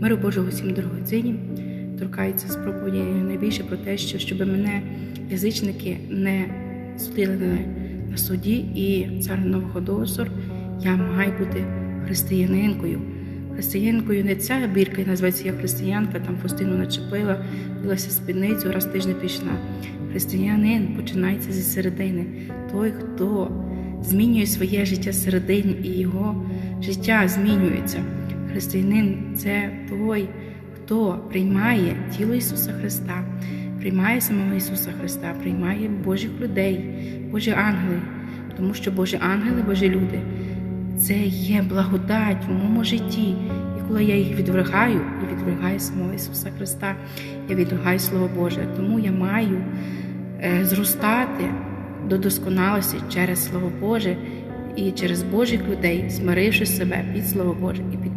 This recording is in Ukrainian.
Миру Божого всім дорогоцінні торкається з проповіді найбільше про те, що щоб мене язичники не судили на суді і цар Новоходосор, я маю бути християнинкою. Християнкою не ця бірка називається я християнка, там Фустину начепила, билася спідницю, раз тиждень пішла. Християнин починається зі середини. Той, хто змінює своє життя зсередини, і його життя змінюється. Християнин це той, хто приймає тіло Ісуса Христа, приймає самого Ісуса Христа, приймає Божих людей, Божі ангели, тому що Божі ангели, Божі люди це є благодать в моєму житті. І коли я їх відвергаю, я відвергаю самого Ісуса Христа, я відвергаю Слово Боже. Тому я маю е, зростати до досконалості через Слово Боже і через Божих людей, смиривши себе під Слово Боже і під Божі.